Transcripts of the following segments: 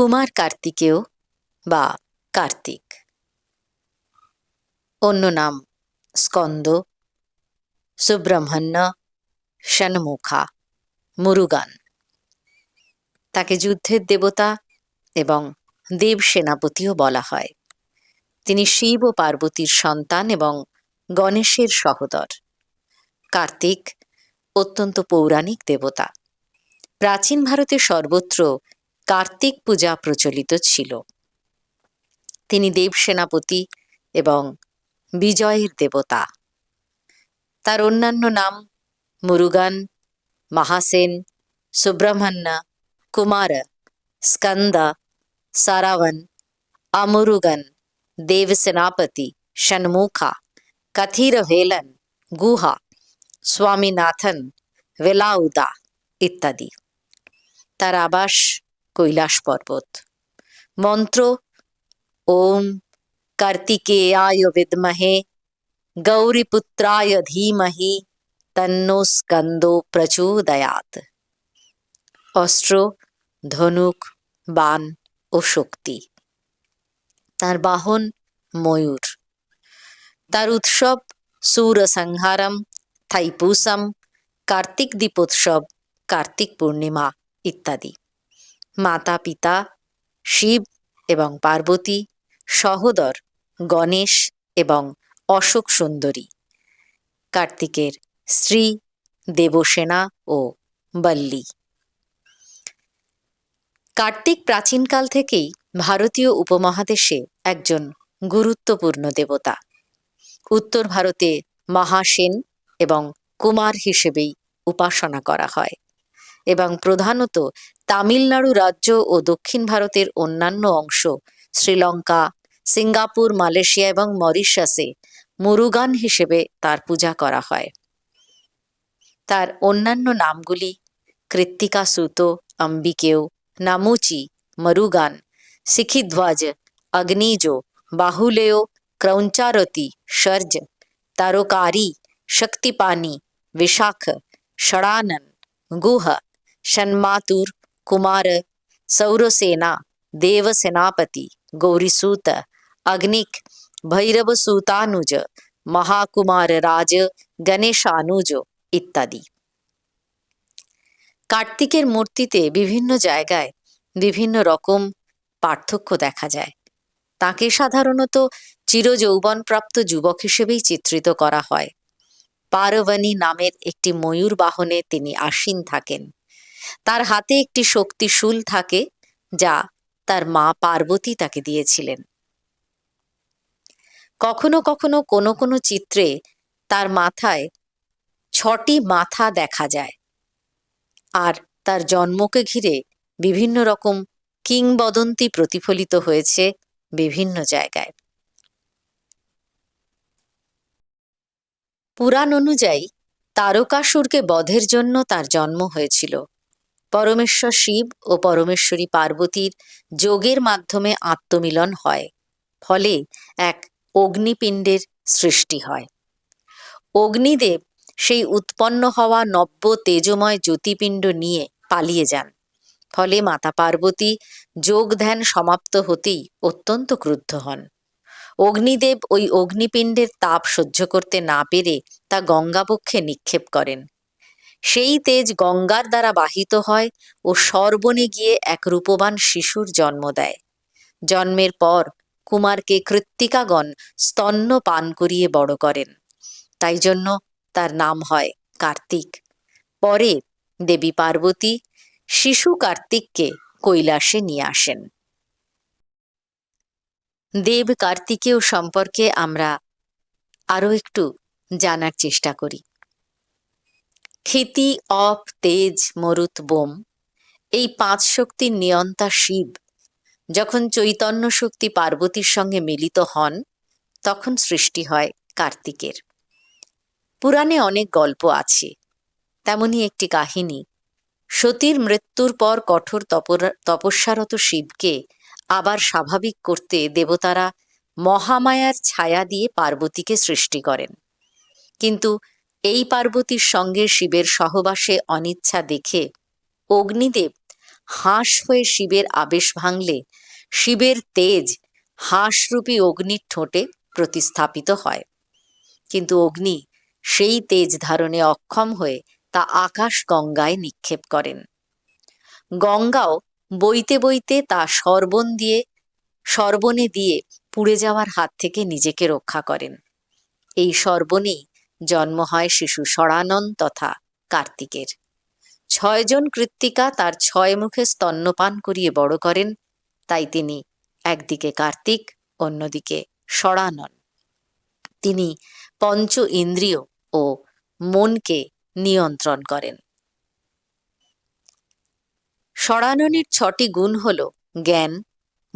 কুমার কার্তিকেয় বা কার্তিক। অন্য নাম স্কন্দ, সুব্রহ্মণ্য, ষণমুখা, মুরুগান। তাকে যুদ্ধের দেবতা এবং দেব সেনাপতিও বলা হয়। তিনি শিব ও পার্বতীর সন্তান এবং গণেশের সহোদর। কার্তিক অত্যন্ত পৌরাণিক দেবতা। প্রাচীন ভারতে সর্বত্র কার্তিক পূজা প্রচলিত ছিল। তিনি দেব সেনাপতি এবং বিজয়ের দেবতা। তার অন্যান্য নাম মুরুগান, মাহাসেন, সুব্রহ্মণ্য, কুমার, স্কন্দ সারাবন আমুরুগন দেবসেনাপতি ষণমুখা কথিরভেলন গুহা, স্বামীনাথন, ভেলাউদা ইত্যাদি। তার আবাস কৈলাস পর্বত। মন্ত্র, ওম কার্তিকেয়ায় বিদ্মহে, গৌরীপুত্রায় ধীমহি, তন্নো স্কন্দো প্রচোদয়াত অস্ত্র, ধনুক বান ও শক্তি। তার বাহন ময়ূর। তার উৎসব সূরসংহারম, থাইপুসম, কার্তিক দীপোৎসব কার্তিক পূর্ণিমা ইত্যাদি। মাতা পিতা শিব এবং পার্বতী, সহোদর, গণেশ এবং অশোক সুন্দরী। কার্তিকের স্ত্রী, দেবসেনা ও বল্লী। কার্তিক প্রাচীনকাল থেকেই ভারতীয় উপমহাদেশে একজন গুরুত্বপূর্ণ দেবতা। উত্তর ভারতে মহাসেন এবং কুমার হিসেবেই উপাসনা করা হয়। এবং প্রধানত তামিলনাড়ু রাজ্য ও দক্ষিণ ভারতের অন্যান্য অংশ, শ্রীলঙ্কা, সিঙ্গাপুর, মালয়েশিয়া এবং মরিশাসে মুরুগান হিসেবে তার পূজা করা হয়। তার অন্যান্য নামগুলি কৃত্তিকা সুতো অম্বিকেও নামুচি, মরুগান শিখিধ্বজ অগ্নিজ বাহুলেয় ক্রৌঞ্চারতি সর্জ তারকারি শক্তিপানি বিশাখ, ষড়ানন, গুহা ಷಣ್ಮಾತುರ್, ಕುಮಾರ, ಸೌರಸೇನಾ, ದೇವಸೇನಾಪತಿ, ಗೌರಿಸೂತ, ಅಗ್ನಿಕ್, ಭೈರವಸೂತಾನುಜ মহাকুমার রাজ গণেশানুজ ইত্যাদি কার্তিকের মূর্তিতে বিভিন্ন জায়গায় বিভিন্ন রকম পার্থক্য দেখা যায় তাকে সাধারণত চিরযৌবনপ্রাপ্ত যুবক হিসেবেই চিত্রিত করা হয় পারবানী নামের একটি ময়ূর বাহনে তিনি আসীন থাকেন তার হাতে একটি শক্তিশূল থাকে, যা তার মা পার্বতী তাকে দিয়েছিলেন। কখনো কখনো কোনো কোনো চিত্রে তার মাথায় ছটি মাথা দেখা যায় আর তার জন্মকে ঘিরে বিভিন্ন রকম কিংবদন্তি প্রতিফলিত হয়েছে বিভিন্ন জায়গায়। পুরাণ অনুযায়ী তারকাসুরকে বধের জন্য তার জন্ম হয়েছিল। পরমেশ্বর শিব ও পরমেশ্বরী পার্বতীর যোগের মাধ্যমে আত্মমিলন হয়, ফলে এক অগ্নিপিণ্ডের সৃষ্টি হয়। অগ্নিদেব সেই উৎপন্ন হওয়া নব্য তেজময় জ্যোতিপিণ্ড নিয়ে পালিয়ে যান, ফলে মাতা পার্বতী যোগ ধ্যান সমাপ্ত হতেই অত্যন্ত ক্রুদ্ধ হন। অগ্নিদেব ওই অগ্নিপিণ্ডের তাপ সহ্য করতে না পেরে তা গঙ্গাবক্ষে নিক্ষেপ করেন। সেই তেজ গঙ্গার দ্বারা বাহিত হয় ও সর্বনে গিয়ে এক রূপবান শিশুর জন্ম দেয়। জন্মের পর কুমারকে কৃত্তিকাগণ স্তন্য পান করিয়ে বড় করেন। তাই জন্য তার নাম হয় কার্তিক। পরে দেবী পার্বতী শিশু কার্তিককে কৈলাসে নিয়ে আসেন। দেব কার্তিকেয় সম্পর্কে আমরা আরও একটু জানার চেষ্টা করি। ক্ষিতি অপ তেজ মরুত বোম। এই পাঁচ শক্তির নিয়ন্তা শিব। যখন চৈতন্য শক্তি পার্বতীর সঙ্গে মিলিত হন, তখন সৃষ্টি হয় কার্তিকের। পুরাণে অনেক গল্প আছে। তেমনি একটি কাহিনী। সতীর মৃত্যুর পর কঠোর তপস্যারত শিবকে আবার স্বাভাবিক করতে দেবতারা মহামায়ার ছায়া দিয়ে পার্বতীকে সৃষ্টি করেন। কিন্তু এই পার্বতীর সঙ্গে শিবের সহবাসে অনিচ্ছা দেখে অগ্নিদেব হাঁস হয়ে শিবের আবেশ ভাঙলে শিবের তেজ হাঁসরূপী অগ্নির ঠোঁটে প্রতিস্থাপিত হয়। কিন্তু অগ্নি সেই তেজ ধারণে অক্ষম হয়ে তা আকাশ গঙ্গায় নিক্ষেপ করেন। গঙ্গাও বইতে বইতে তা সর্বণ দিয়ে সর্বণে দিয়ে পুড়ে যাওয়ার হাত থেকে নিজেকে রক্ষা করেন। এই সর্বণেই জন্ম হয় শিশু সরানন তথা কার্তিকের। ছয়জন কৃত্তিকা তার ছয় মুখে স্তন্যপান করিয়ে বড় করেন, তাই তিনি একদিকে কার্তিক, অন্যদিকে সরানন তিনি পঞ্চ ইন্দ্রিয় ও মনকে নিয়ন্ত্রণ করেন। সরাননের ছটি গুণ হল জ্ঞান,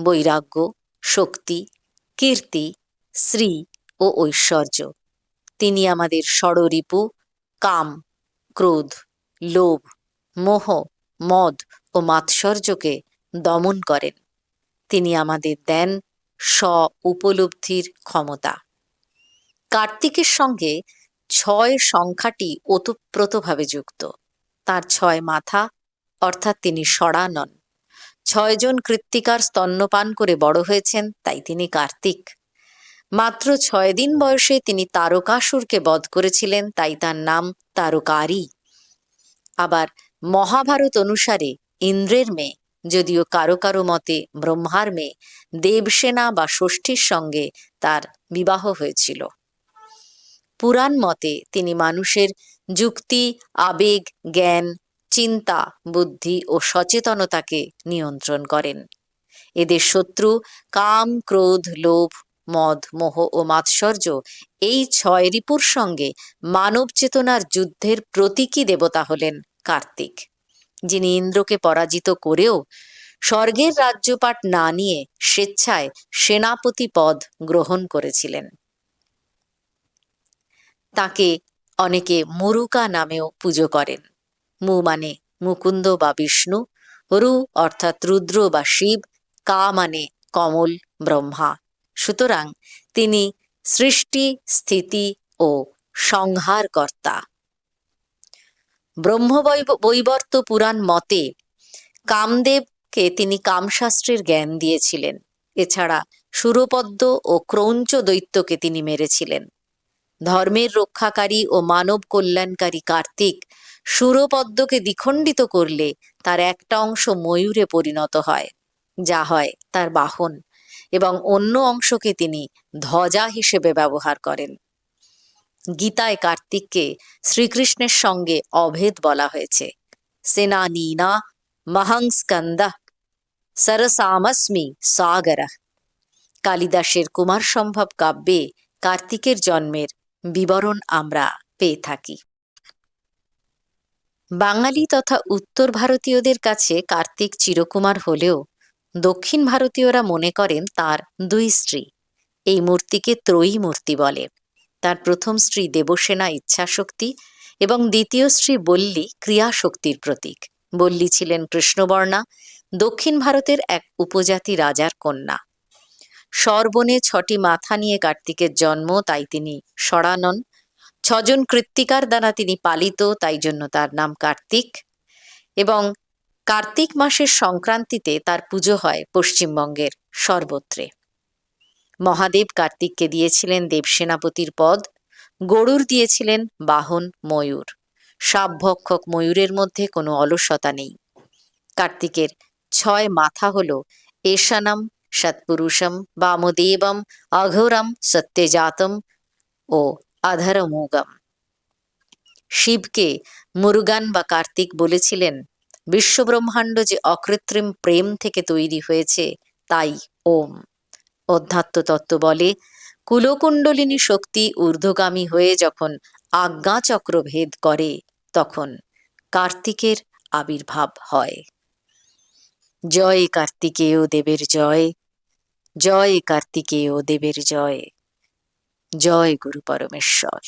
বৈরাগ্য, শক্তি, কীর্তি শ্রী ও ঐশ্বর্য। তিনি আমাদের ষড়রিপু কাম, ক্রোধ, লোভ, মোহ, মদ ও মাৎসর্যকে দমন করেন। তিনি আমাদের দেন স্ব উপলব্ধির ক্ষমতা। কার্তিকের সঙ্গে ছয় সংখ্যাটি ওতপ্রোতভাবে যুক্ত। তার ছয় মাথা, অর্থাৎ তিনি সরা নন ছয়জন কৃত্তিকার স্তন্যপান করে বড় হয়েছেন, তাই তিনি কার্তিক। মাত্র ছয় দিন বয়সে তিনি তারকাসুরকে বধ করেছিলেন, তাই তার নাম তারকারি। আবার মহাভারত অনুসারে ইন্দ্রের মেয়ে, যদিও কারও কারও মতে ব্রহ্মার মেয়ে, দেবসেনা বা ষষ্ঠীর সঙ্গে তার বিবাহ হয়েছিল। পুরাণ মতে তিনি মানুষের যুক্তি, আবেগ, জ্ঞান, চিন্তা, বুদ্ধি ও সচেতনতাকে নিয়ন্ত্রণ করেন। এদের শত্রু কাম, ক্রোধ, লোভ মদ, মোহ ও মাৎসর্য এই ছয় রিপুর সঙ্গে মানব চেতনার যুদ্ধের প্রতীকী দেবতা হলেন কার্তিক, যিনি ইন্দ্রকে পরাজিত করেও স্বর্গের রাজ্যপাট না নিয়ে স্বেচ্ছায় সেনাপতি পদ গ্রহণ করেছিলেন। তাকে অনেকে মুরুকা নামেও পুজো করেন। মু মানে মুকুন্দ বা বিষ্ণু, রু অর্থাৎ রুদ্র বা শিব, কা মানে কমল, ব্রহ্মা। সুতরাং তিনি সৃষ্টি, স্থিতি ও সংহারকর্তা। ব্রহ্মবৈবর্ত পুরাণ মতে কামদেবকে তিনি কামশাস্ত্রের জ্ঞান দিয়েছিলেন। এছাড়া সুরপদ্ম ও ক্রৌঞ্চ দৈত্যকে তিনি মেরেছিলেন। ধর্মের রক্ষাকারী ও মানব কল্যাণকারী কার্তিক সুরপদ্মকে দ্বিখণ্ডিত করলে তার একটা অংশ ময়ূরে পরিণত হয়, যা হয় তার বাহন। এবং অন্য অংশকে তিনি ধ্বজা হিসেবে ব্যবহার করেন। গীতায় কার্তিককে শ্রীকৃষ্ণের সঙ্গে অভেদ বলা হয়েছে। সেনানীনা মহংস্কন্দা সরসামস্মি সাগর। কালিদাসের কুমার সম্ভব কাব্যে কার্তিকের জন্মের বিবরণ আমরা পেয়ে থাকি। বাঙালি তথা উত্তর ভারতীয়দের কাছে কার্তিক চিরকুমার হলেও দক্ষিণ ভারতীয়রা মনে করেন তার দুই স্ত্রী। এই মূর্তিকে ত্রয়ী মূর্তি বলে। তার প্রথম স্ত্রী দেবসেনা ইচ্ছাশক্তি এবং দ্বিতীয় স্ত্রী বল্লী ক্রিয়াশক্তির প্রতীক। বল্লী ছিলেন কৃষ্ণবর্ণা, দক্ষিণ ভারতের এক উপজাতি রাজার কন্যা। সর্বনে ছটি মাথা নিয়ে কার্তিকের জন্ম, তাই তিনি সরানন। ছজন কৃত্তিকার দ্বারা তিনি পালিত, তাই জন্য তার নাম কার্তিক। এবং কার্তিক মাসের সংক্রান্তিতে তার পুজো হয় পশ্চিমবঙ্গের সর্বত্রে। মহাদেব কার্তিককে দিয়েছিলেন দেবসেনাপতির পদ, গরুর দিয়েছিলেন বাহন ময়ূর। সাবভক্ষক ময়ূরের মধ্যে কোনো অলসতা নেই। কার্তিকের ছয় মাথা হল এশানম, সৎপুরুষম, বামদেবম অঘোরম সত্যজাতম ও অধরমুগম শিবকে মুরুগান বা কার্তিক বলেছিলেন বিশ্বব্রহ্মাণ্ড যে অকৃত্রিম প্রেম থেকে তৈরি হয়েছে, তাই ওম। অধ্যাত্ম তত্ত্ব বলে, কুলকুণ্ডলিনী শক্তি ঊর্ধ্বগামী হয়ে যখন আজ্ঞাচক্র ভেদ করে, তখন কার্তিকের আবির্ভাব হয়। জয় কার্তিকেয় দেবের জয় জয় কার্তিকেয় দেবের জয়। জয় গুরু পরমেশ্বর।